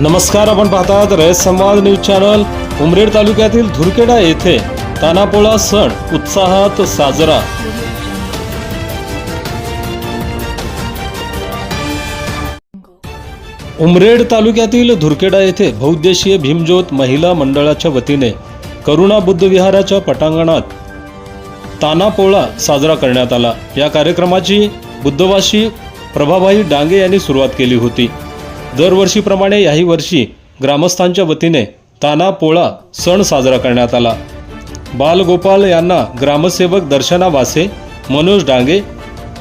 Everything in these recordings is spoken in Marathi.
नमस्कार आपण पाहतात रयत संवाद न्यूज चॅनल. उमरेड तालुक्यातील धुरकेडा येथे तानापोळा सण उत्साहात साजरा. उमरेड तालुक्यातील धुरकेडा येथे बहुद्देशीय भीमज्योत महिला मंडळाच्या वतीने करुणा बुद्ध विहाराच्या पटांगणात तानापोळा साजरा करण्यात आला. या कार्यक्रमाची बुद्धवासी प्रभाबाई डांगे यांनी सुरुवात केली होती. दरवर्षीप्रमाणे याही वर्षी ग्रामस्थांच्या वतीने तानापोळा सण साजरा करण्यात आला. बालगोपाल यांना ग्रामसेवक दर्शना वासे मनोज डांगे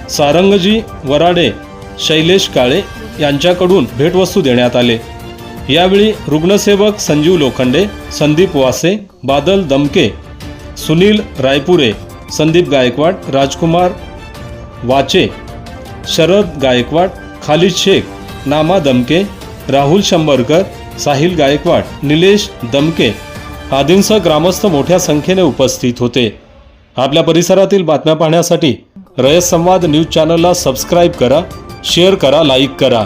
सारंगजी वराडे शैलेश काळे यांच्याकडून भेटवस्तू देण्यात आले. यावेळी रुग्णसेवक संजीव लोखंडे संदीप वासे बादल दमके सुनील रायपुरे संदीप गायकवाड राजकुमार वाचे शरद गायकवाड खालिद शेख नामा दमके राहुल शंभरकर साहिल गायकवाड निलेश दमके आदींसह ग्रामस्थ मोठ्या संख्येने उपस्थित होते. आपल्या परिसरातील बातम्या पाहण्यासाठी रयत संवाद न्यूज चॅनलला सबस्क्राईब करा शेअर करा लाईक करा.